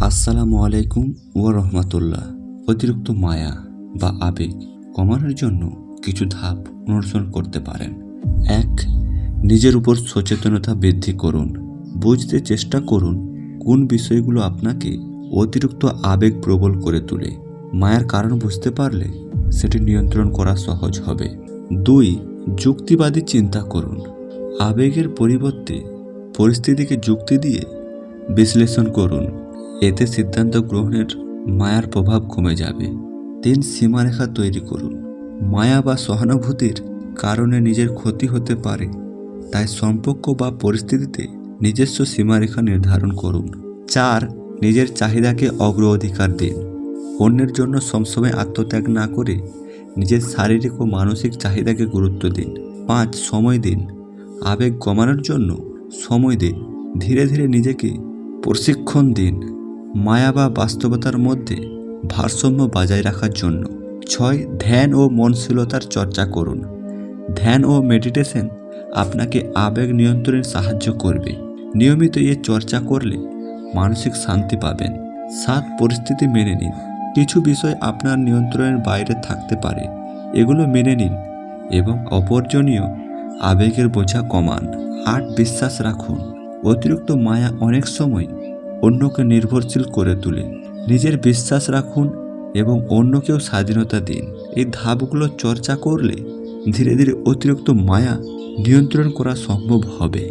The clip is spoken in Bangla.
আসসালামু আলাইকুম ওয়া রহমাতুল্লাহ। অতিরিক্ত মায়া বা আবেগ কমানোর জন্য কিছু ধাপ অনুসরণ করতে পারেন। এক, নিজের উপর সচেতনতা বৃদ্ধি করুন। বুঝতে চেষ্টা করুন কোন বিষয়গুলো আপনাকে অতিরিক্ত আবেগ প্রবল করে তোলে। মায়ার কারণ বুঝতে পারলে সেটি নিয়ন্ত্রণ করা সহজ হবে। দুই, যুক্তিবাদী চিন্তা করুন। আবেগের পরিবর্তে পরিস্থিতিকে যুক্তি দিয়ে বিশ্লেষণ করুন। এতে সিদ্ধান্ত গ্রহণের মায়ার প্রভাব কমে যাবে। তিন সীমারেখা তৈরি করুন। মায়া বা সহানুভূতির কারণে নিজের ক্ষতি হতে পারে। তাই সম্পর্ক বা পরিস্থিতিতে নিজস্ব সীমারেখা নির্ধারণ করুন। চার, নিজের চাহিদাকে অগ্রাধিকার দিন। অন্যের জন্য সবসময় আত্মত্যাগ না করে নিজের শারীরিক ও মানসিক চাহিদাকে গুরুত্ব দিন। পাঁচ, সময় দিন। আবেগ কমানোর জন্য সময় দিন। ধীরে ধীরে নিজেকে প্রশিক্ষণ দিন। মায়া বা বাস্তবতার মধ্যে ভারসাম্য বজায় রাখার জন্য। ছয়, ধ্যান ও মনশীলতার চর্চা করুন। ধ্যান ও মেডিটেশন আপনাকে আবেগ নিয়ন্ত্রণে সাহায্য করবে। নিয়মিত এ চর্চা করলে মানসিক শান্তি পাবেন। সাত, পরিস্থিতি মেনে নিন। কিছু বিষয় আপনার নিয়ন্ত্রণের বাইরে থাকতে পারে। এগুলো মেনে নিন এবং অপরজনীয় আবেগের বোঝা কমান। আট, বিশ্বাস রাখুন। অতিরিক্ত মায়া অনেক সময় অন্যকে নির্ভরশীল করে তুলে। নিজের বিশ্বাস রাখুন এবং অন্যকেও স্বাধীনতা দিন। এই ধাপগুলো চর্চা করলে ধীরে ধীরে অতিরিক্ত মায়া নিয়ন্ত্রণ করা সম্ভব হবে।